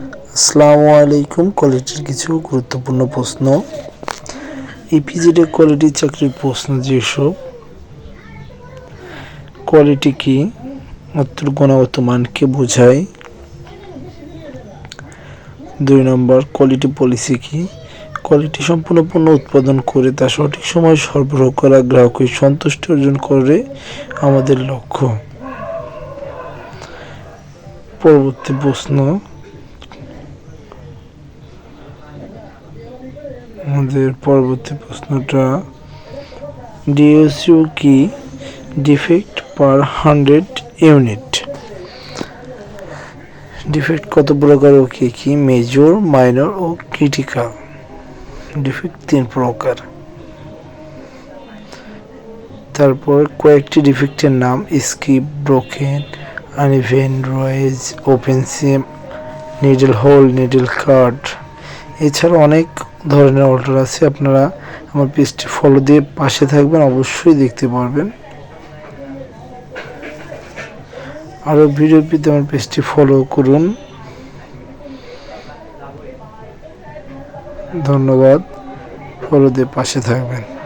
আসসালামু আলাইকুম। কোয়ালিটির কিছু গুরুত্বপূর্ণ প্রশ্ন। ইপিজিডে কোয়ালিটি চাকরির প্রশ্ন যেসব কোয়ালিটি কি উত্তর গুণগত মানকে বোঝায়। দুই নম্বর কোয়ালিটি পলিসি কি কোয়ালিটি সম্পূর্ণ পণ্য উৎপাদন করে তা সঠিক সময় সরবরাহ করা গ্রাহকের সন্তুষ্টি অর্জন করে আমাদের লক্ষ্য। পরবর্তী প্রশ্ন আমাদের পরবর্তী প্রশ্নটা ডিএসইউ কি defect per hundred unit defect কত প্রকার ও কি কি? মেজর মাইনর ও ক্রিটিক্যাল ডিফেক্ট তিন প্রকার। তারপর কয়েকটি ডিফেক্টের নাম skip broken uneven রয়েজ open seam needle hole needle cut এছাড়া অনেক ধরনের অল্টার আছে, আপনারা আমার পেজটি ফলো দিয়ে পাশে থাকবেন, অবশ্যই দেখতে পারবেন। আরও ভিডিও পেতে আমার পেজটি ফলো করুন। ধন্যবাদ। ফলো দিয়ে পাশে থাকবেন।